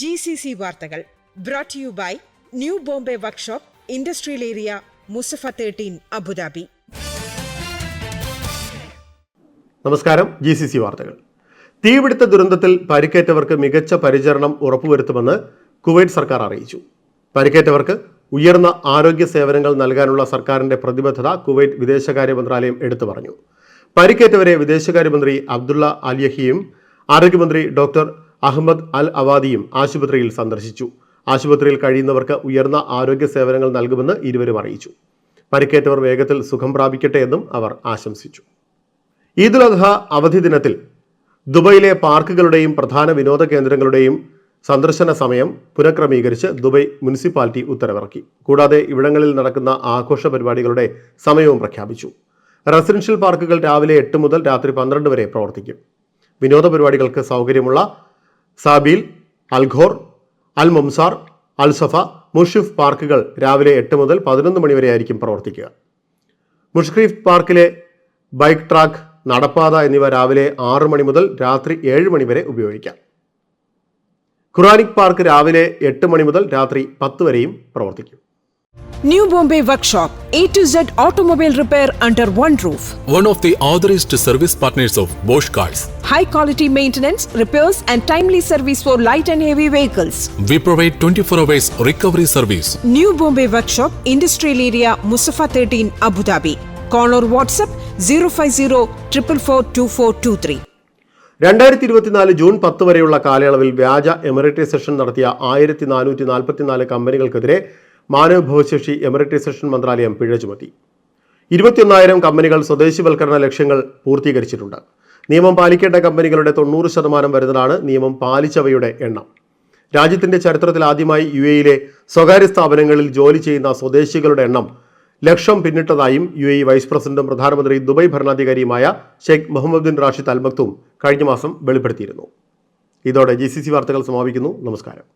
G C C വാർത്തകൾ brought you by new Bombay workshop industrial area Musaffah thirteen Abu Dhabi നമസ്കാരം G C C വാർത്തകൾ. തീപിടുത്ത ദുരന്തത്തിൽ പരിക്കേറ്റവർക്ക് മികച്ച പരിചരണം ഉറപ്പുവരുത്തുമെന്ന് കുവൈറ്റ് സർക്കാർ അറിയിച്ചു. പരിക്കേറ്റവർക്ക് ഉയർന്ന ആരോഗ്യ സേവനങ്ങൾ നൽകാനുള്ള സർക്കാരിന്റെ പ്രതിബദ്ധത കുവൈറ്റ് വിദേശകാര്യ മന്ത്രാലയം എടുത്തു പറഞ്ഞു. പരിക്കേറ്റവരെ വിദേശകാര്യമന്ത്രി അബ്ദുള്ള അലിയഹിയും ആരോഗ്യമന്ത്രി ഡോക്ടർ അഹമ്മദ് അൽ അവാദിയും ആശുപത്രിയിൽ സന്ദർശിച്ചു. ആശുപത്രിയിൽ കഴിയുന്നവർക്ക് ഉയർന്ന ആരോഗ്യ സേവനങ്ങൾ നൽകുമെന്ന് ഇരുവരും അറിയിച്ചു. പരിക്കേറ്റവർ വേഗത്തിൽ സുഖം പ്രാപിക്കട്ടെ എന്നും അവർ ആശംസിച്ചു. ഈദുൽ അദ്ഹ അവധി ദിനത്തിൽ ദുബൈയിലെ പാർക്കുകളുടെയും പ്രധാന വിനോദ കേന്ദ്രങ്ങളുടെയും സന്ദർശന സമയം പുനഃക്രമീകരിച്ച് ദുബൈ മുനിസിപ്പാലിറ്റി ഉത്തരവിറക്കി. കൂടാതെ ഇവിടങ്ങളിൽ നടക്കുന്ന ആഘോഷ പരിപാടികളുടെ സമയവും പ്രഖ്യാപിച്ചു. റെസിഡൻഷ്യൽ പാർക്കുകൾ രാവിലെ എട്ട് മുതൽ രാത്രി പന്ത്രണ്ട് വരെ പ്രവർത്തിക്കും. വിനോദ പരിപാടികൾക്ക് സൗകര്യമുള്ള സാബീൽ അൽഘോർ അൽ മുംസാർ അൽസഫ മുഷിഫ് പാർക്കുകൾ രാവിലെ എട്ട് മുതൽ പതിനൊന്ന് മണി വരെയായിരിക്കും പ്രവർത്തിക്കുക. മുഷ്രീഫ് പാർക്കിലെ ബൈക്ക് ട്രാക്ക് നടപ്പാത എന്നിവ രാവിലെ ആറ് മണി മുതൽ രാത്രി ഏഴ് മണി വരെ ഉപയോഗിക്കാം. ഖുറാനിക് പാർക്ക് രാവിലെ എട്ട് മണി മുതൽ രാത്രി പത്ത് വരെയും പ്രവർത്തിക്കും. New Bombay Workshop, A to Z automobile repair under one roof. one of the authorized service partners of Bosch Cars. high quality maintenance, repairs, and timely service for light and heavy vehicles. We provide 24 hours recovery service. New Bombay Workshop, Industrial Area, Musafa 13, Abu Dhabi. Call or WhatsApp 050 444 രണ്ടായിരത്തി ഇരുപത്തിനാല് June പത്ത് വരെയുള്ള കാലയളവിൽ വ്യാജ Emiratisation നടത്തിയ ആയിരത്തി നാനൂറ്റി നാൽപ്പത്തിനാല് കമ്പനികൾക്കെതിരെ മാനവഭവശേഷി എമറിറ്റൈസേഷൻ മന്ത്രാലയം പിഴ ചുമത്തി. ഇരുപത്തിയൊന്നായിരം കമ്പനികൾ സ്വദേശിവൽക്കരണ ലക്ഷ്യങ്ങൾ പൂർത്തീകരിച്ചിട്ടുണ്ട്. നിയമം പാലിക്കേണ്ട കമ്പനികളുടെ തൊണ്ണൂറ് ശതമാനം വരുന്നതാണ് നിയമം പാലിച്ചവയുടെ എണ്ണം. രാജ്യത്തിന്റെ ചരിത്രത്തിൽ ആദ്യമായി യു എയിലെ സ്വകാര്യ സ്ഥാപനങ്ങളിൽ ജോലി ചെയ്യുന്ന സ്വദേശികളുടെ എണ്ണം ലക്ഷം പിന്നിട്ടതായും യു എ വൈസ് പ്രസിഡന്റും പ്രധാനമന്ത്രി Dubai ഭരണാധികാരിയുമായ Sheikh Mohammed bin Rashid Al Maktoum കഴിഞ്ഞ മാസം വെളിപ്പെടുത്തിയിരുന്നു. ഇതോടെ ജി സി സി വാർത്തകൾ സമാപിക്കുന്നു. നമസ്കാരം.